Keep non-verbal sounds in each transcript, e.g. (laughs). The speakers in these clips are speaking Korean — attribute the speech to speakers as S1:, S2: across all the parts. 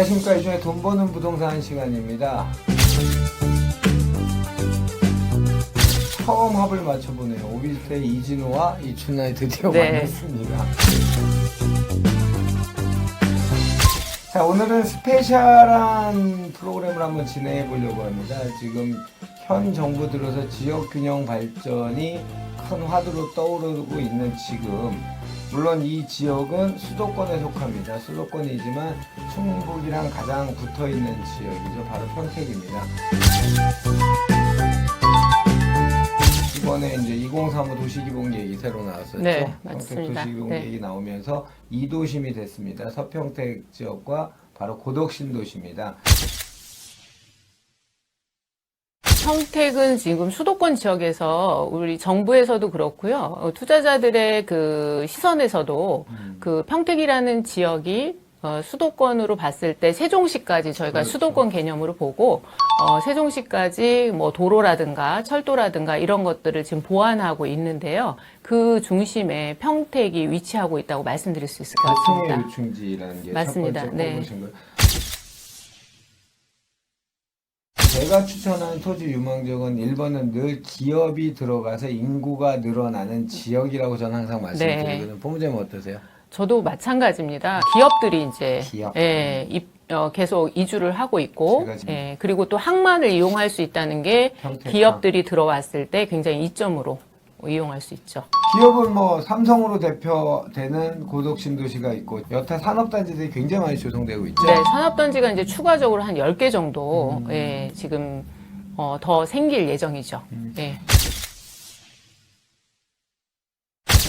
S1: 안녕하십니까 이 중에 돈 버는 부동산 시간입니다. 처음 합을 맞춰보네요. 오비스의 이진호와 이춘나이 드디어
S2: 네.
S1: 만났습니다. 자 오늘은 스페셜한 프로그램을 한번 진행해 보려고 합니다. 지금 현 정부 들어서 지역 균형 발전이 큰 화두로 떠오르고 있는 지금 물론 이 지역은 수도권에 속합니다. 수도권이지만 충북이랑 가장 붙어 있는 지역이죠. 바로 평택입니다. 이번에 이제 2035 도시기본 계획이 새로 나왔었죠.
S2: 네,
S1: 평택
S2: 맞습니다.
S1: 도시기본
S2: 네.
S1: 계획이 나오면서 2도심이 됐습니다. 서평택 지역과 바로 고덕신 도시입니다.
S2: 평택은 지금 수도권 지역에서 우리 정부에서도 그렇고요. 어, 투자자들의 그 시선에서도
S1: 음.
S2: 그 평택이라는 지역이 어, 수도권으로 봤을 때 세종시까지 저희가
S1: 그렇죠.
S2: 수도권 개념으로 보고 어, 세종시까지 뭐 도로라든가 철도라든가 이런 것들을 지금 보완하고 있는데요. 그 중심에 평택이 위치하고 있다고 말씀드릴 수 있을 것 같습니다.
S1: 요충지라는 게
S2: 맞습니다.
S1: 첫 번째
S2: 네.
S1: 제가 추천한 토지 유망적은 1번은 늘 기업이 들어가서 인구가 늘어나는 지역이라고 저는 항상 말씀드리거든요. 본부장님 어떠세요?
S2: 저도 마찬가지입니다. 기업들이 이제
S1: 기업.
S2: 예, 입- 어, 계속 이주를 하고 있고, 예, 그리고 또 항만을 이용할 수 있다는 게
S1: 평택
S2: 기업들이 들어왔을 때 굉장히 이점으로 이용할 수 있죠.
S1: 기업은 뭐 삼성으로 대표되는 고덕 신도시가 있고 여타 산업단지들이 굉장히 많이 조성되고 있죠.
S2: 네, 산업단지가 이제 추가적으로 한 10개 정도,
S1: 음.
S2: 예, 지금, 어, 더 생길 예정이죠.
S1: 음.
S2: 예.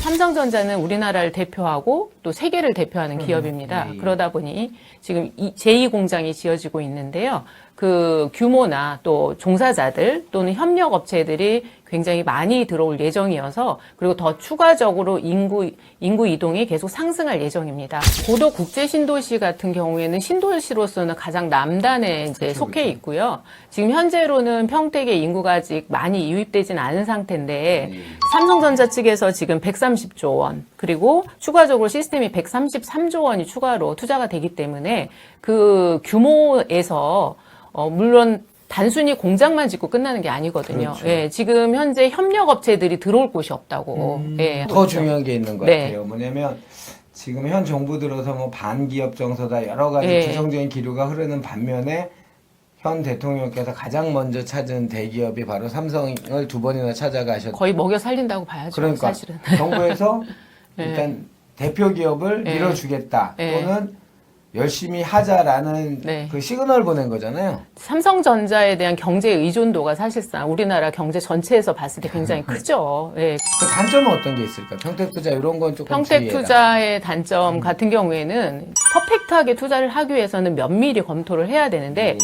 S2: 삼성전자는 우리나라를 대표하고 또 세계를 대표하는
S1: 그럼요.
S2: 기업입니다.
S1: 예, 예.
S2: 그러다 보니 지금 이 제2공장이 지어지고 있는데요. 그 규모나 또 종사자들 또는 협력 업체들이 굉장히 많이 들어올 예정이어서 그리고 더 추가적으로 인구 인구 이동이 계속 상승할 예정입니다. 고도 국제 신도시 같은 경우에는 신도시로서는 가장 남단에 이제
S1: 그쵸,
S2: 속해
S1: 그쵸.
S2: 있고요. 지금 현재로는 평택의 인구가 아직 많이 유입되진 않은 상태인데
S1: 네.
S2: 삼성전자 측에서 지금 130조 원 그리고 추가적으로 시스템이 133조 원이 추가로 투자가 되기 때문에 그 규모에서 어 물론 단순히 공장만 짓고 끝나는 게 아니거든요.
S1: 그렇죠.
S2: 예, 지금 현재 협력 업체들이 들어올 곳이 없다고.
S1: 음,
S2: 예,
S1: 더 중요한 게 있는 것
S2: 네.
S1: 같아요. 뭐냐면 지금 현 정부 들어서 뭐 반기업 정서다 여러 가지
S2: 예.
S1: 부정적인 기류가 흐르는 반면에 현 대통령께서 가장 먼저 찾은 대기업이 바로 삼성을 두 번이나 찾아가셨.
S2: 거의 먹여 살린다고 봐야죠.
S1: 그러니까
S2: 사실은.
S1: 정부에서 (laughs)
S2: 예.
S1: 일단 대표 기업을
S2: 예.
S1: 밀어주겠다
S2: 예.
S1: 또는 열심히 하자라는
S2: 네.
S1: 그 시그널 보낸 거잖아요.
S2: 삼성전자에 대한 경제 의존도가 사실상 우리나라 경제 전체에서 봤을 때 굉장히 (laughs) 크죠. 예,
S1: 그 단점은 어떤 게 있을까? 평택 투자 이런 건 조금
S2: 평택
S1: 주의해라.
S2: 투자의 단점 같은 경우에는 퍼펙트하게 투자를 하기 위해서는 면밀히 검토를 해야 되는데
S1: 예.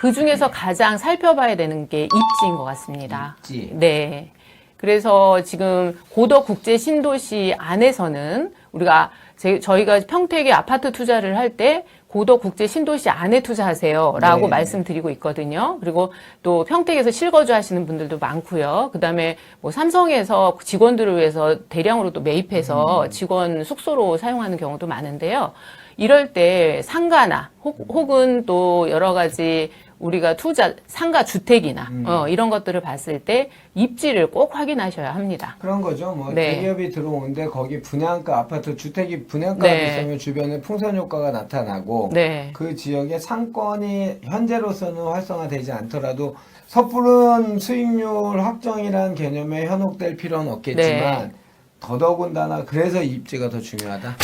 S2: 그 중에서 가장 살펴봐야 되는 게 입지인 것 같습니다.
S1: 입지.
S2: 네. 그래서 지금 고덕 국제 신도시 안에서는 우리가 제- 저희가 평택에 아파트 투자를 할 때 고덕 국제 신도시 안에 투자하세요라고
S1: 네.
S2: 말씀드리고 있거든요. 그리고 또 평택에서 실거주 하시는 분들도 많고요. 그다음에 뭐 삼성에서 직원들을 위해서 대량으로 또 매입해서 직원 숙소로 사용하는 경우도 많은데요. 이럴 때 상가나 혹, 혹은 또 여러 가지 우리가 투자 상가 주택이나
S1: 음.
S2: 어, 이런 것들을 봤을 때 입지를 꼭 확인하셔야 합니다.
S1: 그런 거죠. 뭐
S2: 네.
S1: 대기업이 들어오는데 거기 분양가 아파트 주택이 분양가가
S2: 네.
S1: 비싸면 주변에 풍선 효과가 나타나고
S2: 네.
S1: 그 지역의 상권이 현재로서는 활성화되지 않더라도 섣부른 수익률 확정이라는 개념에 현혹될 필요는 없겠지만
S2: 네.
S1: 더더군다나 그래서 입지가 더 중요하다.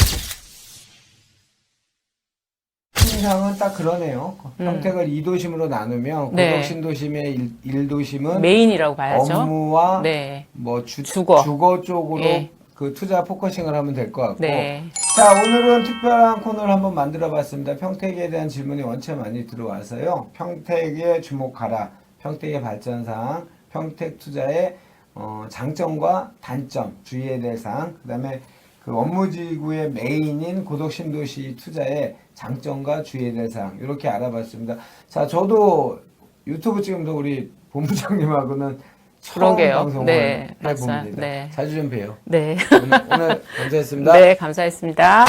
S1: 신상은 딱 그러네요. 평택을 2도심으로 나누면
S2: 음. 네.
S1: 고덕 신도심의 1, 도심은
S2: 메인이라고 봐야죠.
S1: 업무와
S2: 네.
S1: 뭐 주,
S2: 주거.
S1: 쪽으로
S2: 예.
S1: 그 투자 포커싱을 하면 될 것 같고
S2: 네.
S1: 자 오늘은 특별한 코너를 한번 만들어 봤습니다 평택에 대한 질문이 원체 많이 들어와서요 평택에 주목하라 평택의 발전 사항 평택 투자의 어, 장점과 단점 주의해야 될 사항 그 다음에 그 업무지구의 메인인 고덕신도시 투자의 장점과 주의해야 될 사항 이렇게 알아봤습니다 자 저도 유튜브 찍으면서 우리 본부장님하고는 처음
S2: 그러게요.
S1: 방송을
S2: 네,
S1: 해봅니다
S2: 맞아요. 네.
S1: 자주 좀 봬요
S2: 네.
S1: 오늘, 오늘 감사했습니다 (laughs)
S2: 네, 감사했습니다.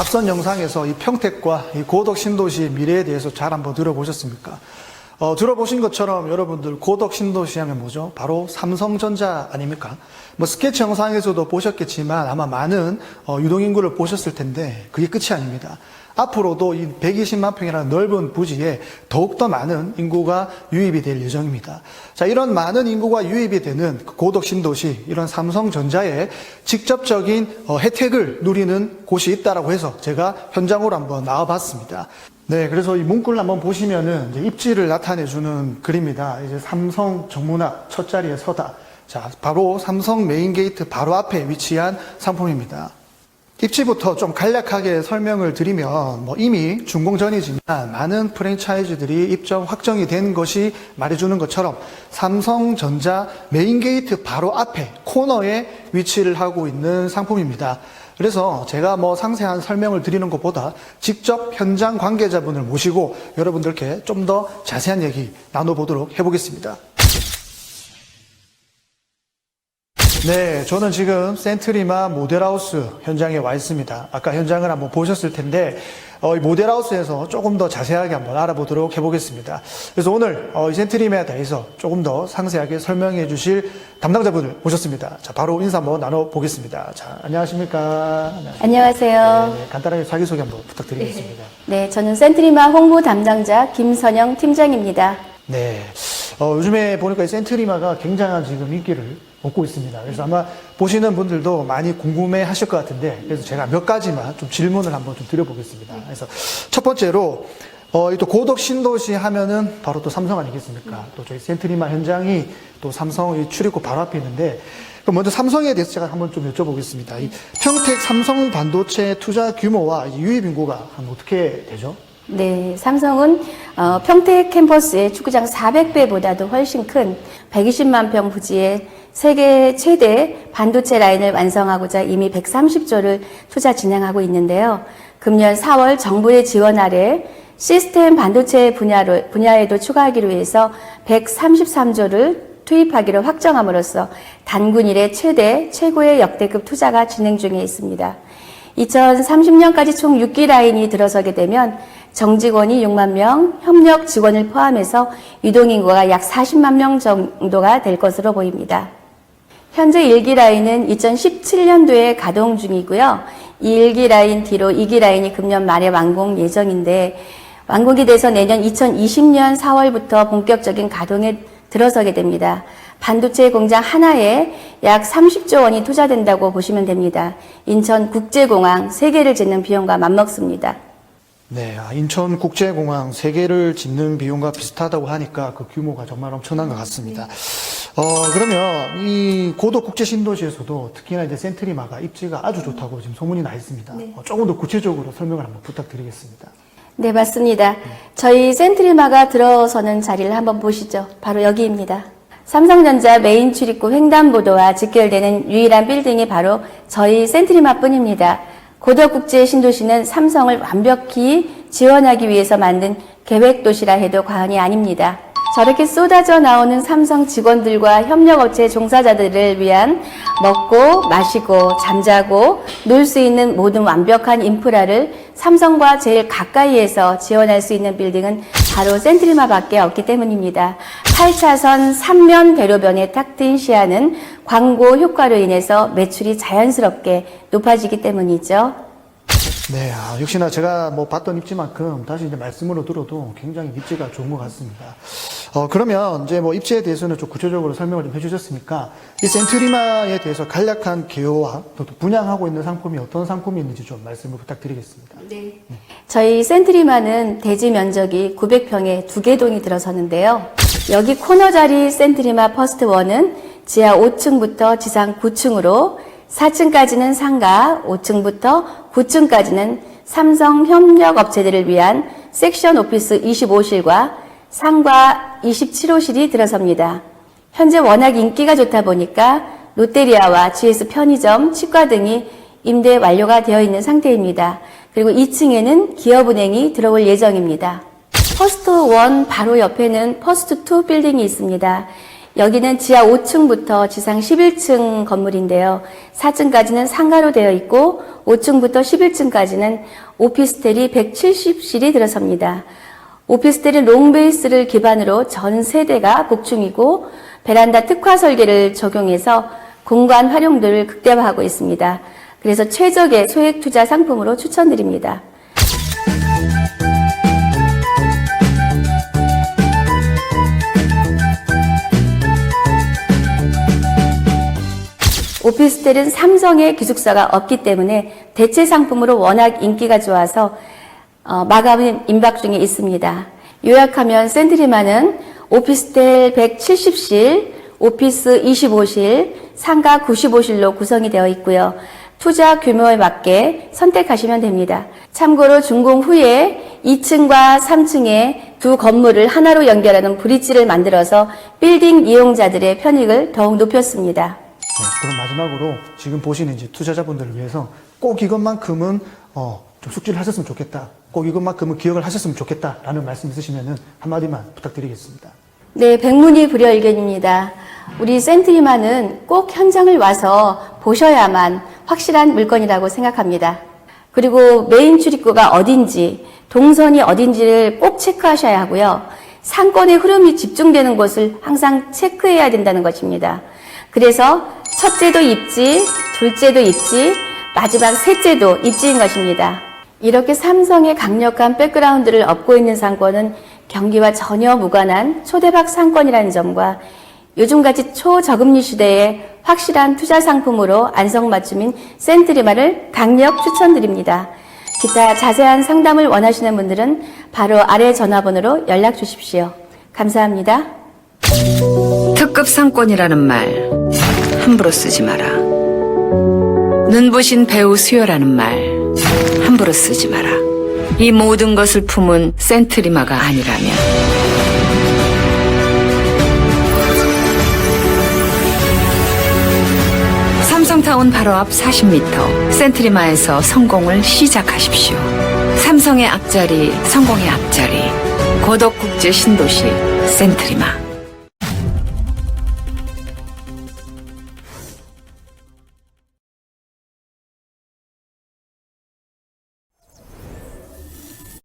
S3: 앞선 영상에서 이 평택과 이 고덕 신도시의 미래에 대해서 잘 한번 들어보셨습니까? 어, 들어보신 것처럼 여러분들 고덕 신도시 하면 뭐죠? 바로 삼성전자 아닙니까? 뭐 스케치 영상에서도 보셨겠지만 아마 많은 어, 유동인구를 보셨을 텐데 그게 끝이 아닙니다. 앞으로도 이 120만 평이라는 넓은 부지에 더욱더 많은 인구가 유입이 될 예정입니다. 자, 이런 많은 인구가 유입이 되는 그 고덕 신도시, 이런 삼성전자의 직접적인 어, 혜택을 누리는 곳이 있다라고 해서 제가 현장으로 한번 나와봤습니다. 네, 그래서 이 문구를 한번 보시면은 입지를 나타내주는 글입니다. 이제 삼성 정문학 첫 자리에 서다. 자, 바로 삼성 메인 게이트 바로 앞에 위치한 상품입니다. 입지부터 좀 간략하게 설명을 드리면 뭐 이미 준공 전이지만 많은 프랜차이즈들이 입점 확정이 된 것이 말해주는 것처럼 삼성전자 메인 게이트 바로 앞에 코너에 위치를 하고 있는 상품입니다. 그래서 제가 뭐 상세한 설명을 드리는 것보다 직접 현장 관계자분을 모시고 여러분들께 좀 더 자세한 얘기 나눠보도록 해보겠습니다. 네, 저는 지금 센트리마 모델하우스 현장에 와 있습니다. 아까 현장을 한번 보셨을 텐데, 어, 이 모델하우스에서 조금 더 자세하게 한번 알아보도록 해보겠습니다. 그래서 오늘 어, 이 센트리마에 대해서 조금 더 상세하게 설명해 주실 담당자분을 모셨습니다. 자, 바로 인사 한번 나눠보겠습니다. 자, 안녕하십니까.
S4: 안녕하세요.
S3: 네, 네, 간단하게 자기소개 한번 부탁드리겠습니다.
S4: 네, 저는 센트리마 홍보 담당자 김선영 팀장입니다.
S3: 네. 어, 요즘에 보니까 이 센트리마가 굉장한 지금 인기를 얻고 있습니다. 그래서 아마 보시는 분들도 많이 궁금해 하실 것 같은데, 그래서 제가 몇 가지만 좀 질문을 한번 좀 드려보겠습니다. 그래서 첫 번째로, 어, 이또 고덕 신도시 하면은 바로 또 삼성 아니겠습니까? 또 저희 센트리마 현장이 또 삼성 이 출입구 바로 앞에 있는데, 그럼 먼저 삼성에 대해서 제가 한번 좀 여쭤보겠습니다. 이 평택 삼성 반도체 투자 규모와 이 유입 인구가 한 어떻게 되죠?
S4: 네, 삼성은 어, 평택 캠퍼스의 축구장 400배보다도 훨씬 큰 120만 평 부지에 세계 최대 반도체 라인을 완성하고자 이미 130조를 투자 진행하고 있는데요. 금년 4월 정부의 지원 아래 시스템 반도체 분야로, 분야에도 추가하기로 해서 133조를 투입하기로 확정함으로써 단군 이래 최대 최고의 역대급 투자가 진행 중에 있습니다. 2030년까지 총 6기 라인이 들어서게 되면 정직원이 6만 명, 협력 직원을 포함해서 유동인구가 약 40만 명 정도가 될 것으로 보입니다. 현재 1기 라인은 2017년도에 가동 중이고요. 이 1기 라인 뒤로 2기 라인이 금년 말에 완공 예정인데 완공이 돼서 내년 2020년 4월부터 본격적인 가동에 들어서게 됩니다. 반도체 공장 하나에 약 30조 원이 투자된다고 보시면 됩니다. 인천 국제공항 3개를 짓는 비용과 맞먹습니다.
S3: 네, 아, 인천국제공항 세 개를 짓는 비용과 비슷하다고 하니까 그 규모가 정말 엄청난 것 같습니다. 어, 그러면 이 고도 국제 신도시에서도 특히나 이제 센트리마가 입지가 아주 좋다고 지금 소문이 나 있습니다. 어, 조금 더 구체적으로 설명을 한번 부탁드리겠습니다.
S4: 네, 맞습니다. 저희 센트리마가 들어서는 자리를 한번 보시죠. 바로 여기입니다. 삼성전자 메인 출입구 횡단보도와 직결되는 유일한 빌딩이 바로 저희 센트리마 뿐입니다. 고덕국제 신도시는 삼성을 완벽히 지원하기 위해서 만든 계획도시라 해도 과언이 아닙니다. 저렇게 쏟아져 나오는 삼성 직원들과 협력업체 종사자들을 위한 먹고 마시고 잠자고 놀 수 있는 모든 완벽한 인프라를 삼성과 제일 가까이에서 지원할 수 있는 빌딩은 바로 센트리마밖에 없기 때문입니다. 8차선 3면 대로변에 탁 트인 시야는 광고 효과로 인해서 매출이 자연스럽게 높아지기 때문이죠.
S3: 네, 아, 역시나 제가 뭐 봤던 입지만큼 다시 이제 말씀으로 들어도 굉장히 입지가 좋은 것 같습니다. 어, 그러면 이제 뭐 입지에 대해서는 좀 구체적으로 설명을 좀 해주셨으니까 이 센트리마에 대해서 간략한 개요와 또 분양하고 있는 상품이 어떤 상품이 있는지 좀 말씀을 부탁드리겠습니다.
S4: 저희 센트리마는 대지 면적이 900평에 두 개 동이 들어서는데요. 여기 코너 자리 센트리마 퍼스트 원은 지하 5층부터 지상 9층으로 4층까지는 상가, 5층부터 9층까지는 삼성 협력 업체들을 위한 섹션 오피스 25실과 상가 27호실이 들어섭니다. 현재 워낙 인기가 좋다 보니까 롯데리아와 GS 편의점, 치과 등이 임대 완료가 되어 있는 상태입니다. 그리고 2층에는 기업은행이 들어올 예정입니다. 퍼스트 1 바로 옆에는 퍼스트 2 빌딩이 있습니다. 여기는 지하 5층부터 지상 11층 건물인데요. 4층까지는 상가로 되어 있고 5층부터 11층까지는 오피스텔이 170실이 들어섭니다. 오피스텔은 롱베이스를 기반으로 전 세대가 복층이고 베란다 특화 설계를 적용해서 공간 활용도를 극대화하고 있습니다. 그래서 최적의 소액 투자 상품으로 추천드립니다. 오피스텔은 삼성의 기숙사가 없기 때문에 대체 상품으로 워낙 인기가 좋아서 어, 마감 임박 중에 있습니다. 요약하면 센트리마는 오피스텔 170실, 오피스 25실, 상가 95실로 구성이 되어 있고요. 투자 규모에 맞게 선택하시면 됩니다. 참고로 준공 후에 2층과 3층에 두 건물을 하나로 연결하는 브릿지를 만들어서 빌딩 이용자들의 편익을 더욱 높였습니다.
S3: 네, 그럼 마지막으로 지금 보시는 이제 투자자분들을 위해서 꼭 이것만큼은 어, 좀 숙지를 하셨으면 좋겠다. 꼭 이것만큼은 기억을 하셨으면 좋겠다라는 말씀 있으시면 한마디만 부탁드리겠습니다.
S4: 네, 백문이 불여일견입니다. 우리 센트리마는 꼭 현장을 와서 보셔야만 확실한 물건이라고 생각합니다. 그리고 메인 출입구가 어딘지, 동선이 어딘지를 꼭 체크하셔야 하고요. 상권의 흐름이 집중되는 곳을 항상 체크해야 된다는 것입니다. 그래서 첫째도 입지, 둘째도 입지, 마지막 셋째도 입지인 것입니다. 이렇게 삼성의 강력한 백그라운드를 얻고 있는 상권은 경기와 전혀 무관한 초대박 상권이라는 점과 요즘같이 초저금리 시대에 확실한 투자 상품으로 안성맞춤인 센트리마를 강력 추천드립니다. 기타 자세한 상담을 원하시는 분들은 바로 아래 전화번호로 연락 주십시오. 감사합니다.
S5: 특급 상권이라는 말 함부로 쓰지 마라. 눈부신 배우 수요라는 말 함부로 쓰지 마라. 이 모든 것을 품은 센트리마가 아니라면 삼성타운 바로 앞 40m 센트리마에서 성공을 시작하십시오. 삼성의 앞자리, 성공의 앞자리, 고덕국제 신도시 센트리마.